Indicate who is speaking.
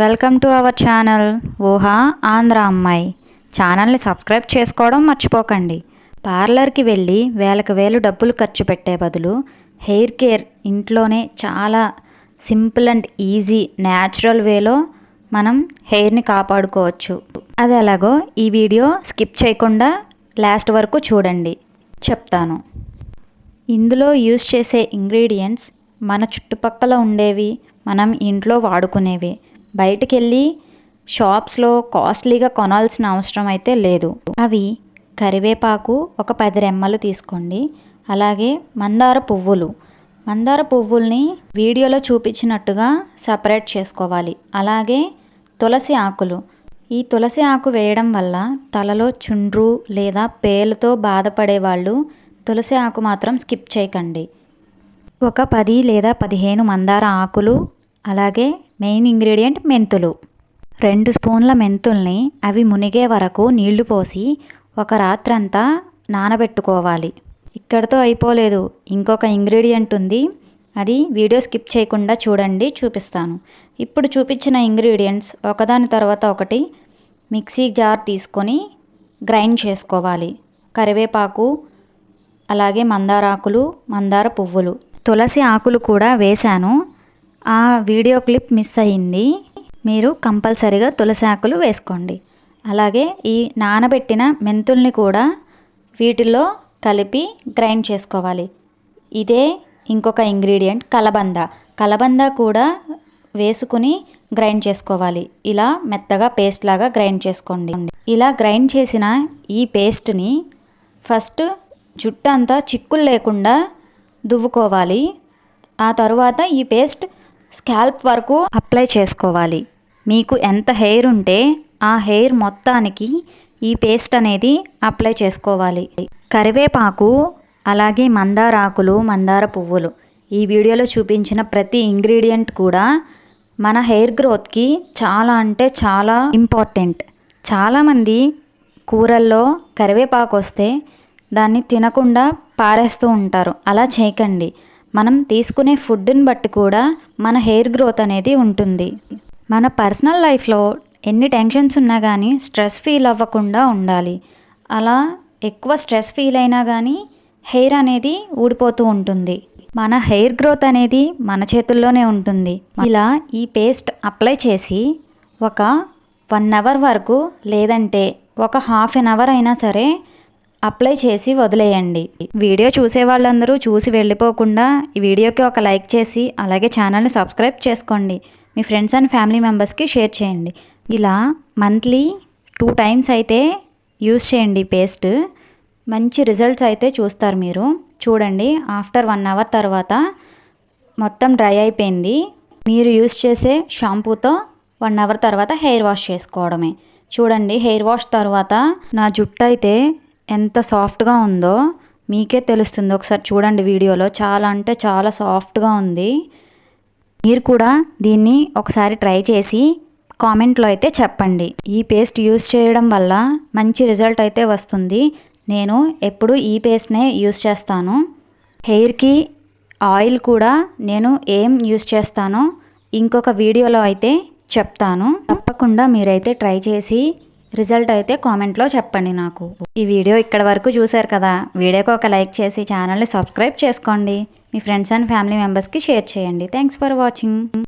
Speaker 1: Welcome to our channel ఊహా ఆంధ్ర అమ్మాయి ఛానల్ని సబ్స్క్రైబ్ చేసుకోవడం మర్చిపోకండి. పార్లర్కి వెళ్ళి వేలకు వేలు డబ్బులు ఖర్చు పెట్టే బదులు హెయిర్ కేర్ ఇంట్లోనే చాలా సింపుల్ అండ్ ఈజీ న్యాచురల్ వేలో మనం హెయిర్ని కాపాడుకోవచ్చు. అది ఎలాగో ఈ వీడియో స్కిప్ చేయకుండా లాస్ట్ వరకు చూడండి. చెప్తాను. ఇందులో యూస్ చేసే ఇంగ్రీడియంట్స్ మన చుట్టుపక్కల ఉండేవి మనం ఇంట్లో వాడుకునేవి. బయటికి వెళ్ళి షాప్స్లో కాస్ట్లీగా కొనాల్సిన అవసరం అయితే లేదు. అవి కరివేపాకు ఒక పది రెమ్మలు తీసుకోండి. అలాగే మందార పువ్వులు. మందార పువ్వుల్ని వీడియోలో చూపించినట్టుగా సపరేట్ చేసుకోవాలి. అలాగే తులసి ఆకులు. ఈ తులసి ఆకు వేయడం వల్ల తలలో చుండ్రు లేదా పేలుతో బాధపడే వాళ్ళు తులసి ఆకు మాత్రం స్కిప్ చేయకండి. ఒక పది లేదా పదిహేను మందార ఆకులు అలాగే మెయిన్ ఇంగ్రీడియంట్ మెంతులు. రెండు స్పూన్ల మెంతుల్ని అవి మునిగే వరకు నీళ్ళు పోసి ఒక రాత్రంతా నానబెట్టుకోవాలి. ఇక్కడితో అయిపోలేదు. ఇంకొక ఇంగ్రీడియంట్ ఉంది. అది వీడియో స్కిప్ చేయకుండా చూడండి చూపిస్తాను. ఇప్పుడు చూపించిన ఇంగ్రీడియంట్స్ ఒకదాని తర్వాత ఒకటి మిక్సీ జార్ తీసుకొని గ్రైండ్ చేసుకోవాలి. కరివేపాకు అలాగే మందారాకులు మందార పువ్వులు. తులసి ఆకులు కూడా వేశాను. ఆ వీడియో క్లిప్ మిస్ అయింది. మీరు కంపల్సరిగా తులసి ఆకులు వేసుకోండి. అలాగే ఈ నానబెట్టిన మెంతుల్ని కూడా వీటిలో కలిపి గ్రైండ్ చేసుకోవాలి. ఇదే ఇంకొక ఇంగ్రీడియంట్ కలబంద. కలబంద కూడా వేసుకుని గ్రైండ్ చేసుకోవాలి. ఇలా మెత్తగా పేస్ట్ లాగా గ్రైండ్ చేసుకోండి. ఇలా గ్రైండ్ చేసిన ఈ పేస్ట్ని ఫస్ట్ జుట్టు అంతా చిక్కులు లేకుండా దువ్వుకోవాలి. ఆ తరువాత ఈ పేస్ట్ స్కాల్ప్ వరకు అప్లై చేసుకోవాలి. మీకు ఎంత హెయిర్ ఉంటే ఆ హెయిర్ మొత్తానికి ఈ పేస్ట్ అనేది అప్లై చేసుకోవాలి. కరివేపాకు అలాగే మందార ఆకులు మందార పువ్వులు. ఈ వీడియోలో చూపించిన ప్రతి ఇంగ్రీడియంట్ కూడా మన హెయిర్ గ్రోత్కి చాలా అంటే చాలా ఇంపార్టెంట్. చాలామంది కూరల్లో కరివేపాకు వస్తే దాన్ని తినకుండా పారేస్తూ ఉంటారు. అలా చేయకండి. మనం తీసుకునే ఫుడ్ని బట్టి కూడా మన హెయిర్ గ్రోత్ అనేది ఉంటుంది. మన పర్సనల్ లైఫ్లో ఎన్ని టెన్షన్స్ ఉన్నా కానీ స్ట్రెస్ ఫీల్ అవ్వకుండా ఉండాలి. అలా ఎక్కువ స్ట్రెస్ ఫీల్ అయినా కానీ హెయిర్ అనేది ఊడిపోతూ ఉంటుంది. మన హెయిర్ గ్రోత్ అనేది మన చేతుల్లోనే ఉంటుంది. ఇలా ఈ పేస్ట్ అప్లై చేసి ఒక వన్ అవర్ వరకు లేదంటే ఒక హాఫ్ అన్ అవర్ అయినా సరే అప్లై చేసి వదిలేయండి. వీడియో చూసే వాళ్ళందరూ చూసి వెళ్ళిపోకుండా ఈ వీడియోకి ఒక లైక్ చేసి అలాగే ఛానల్ని సబ్స్క్రైబ్ చేసుకోండి. మీ ఫ్రెండ్స్ అండ్ ఫ్యామిలీ మెంబర్స్కి షేర్ చేయండి. ఇలా మంత్లీ టూ టైమ్స్ అయితే యూస్ చేయండి పేస్ట్. మంచి రిజల్ట్స్ అయితే చూస్తారు మీరు. చూడండి ఆఫ్టర్ వన్ అవర్ తర్వాత మొత్తం డ్రై అయిపోయింది. మీరు యూస్ చేసే షాంపూతో వన్ అవర్ తర్వాత హెయిర్ వాష్ చేసుకోవడమే. చూడండి హెయిర్ వాష్ తర్వాత నా జుట్టు అయితే ఎంత సాఫ్ట్గా ఉందో మీకే తెలుస్తుంది. ఒకసారి చూడండి వీడియోలో. చాలా అంటే చాలా సాఫ్ట్గా ఉంది. మీరు కూడా దీన్ని ఒకసారి ట్రై చేసి కామెంట్లో అయితే చెప్పండి. ఈ పేస్ట్ యూస్ చేయడం వల్ల మంచి రిజల్ట్ అయితే వస్తుంది. నేను ఎప్పుడు ఈ పేస్ట్నే యూస్ చేస్తాను. హెయిర్కి ఆయిల్ కూడా నేను ఏం యూస్ చేస్తానో ఇంకొక వీడియోలో అయితే చెప్తాను. తప్పకుండా మీరైతే ట్రై చేసి రిజల్ట్ అయితే కామెంట్లో చెప్పండి నాకు. ఈ వీడియో ఇక్కడ వరకు చూశారు కదా? వీడియోకి ఒక లైక్ చేసి ఛానల్ని సబ్స్క్రైబ్ చేసుకోండి. మీ ఫ్రెండ్స్ అండ్ ఫ్యామిలీ మెంబర్స్కి షేర్ చేయండి. Thanks for watching.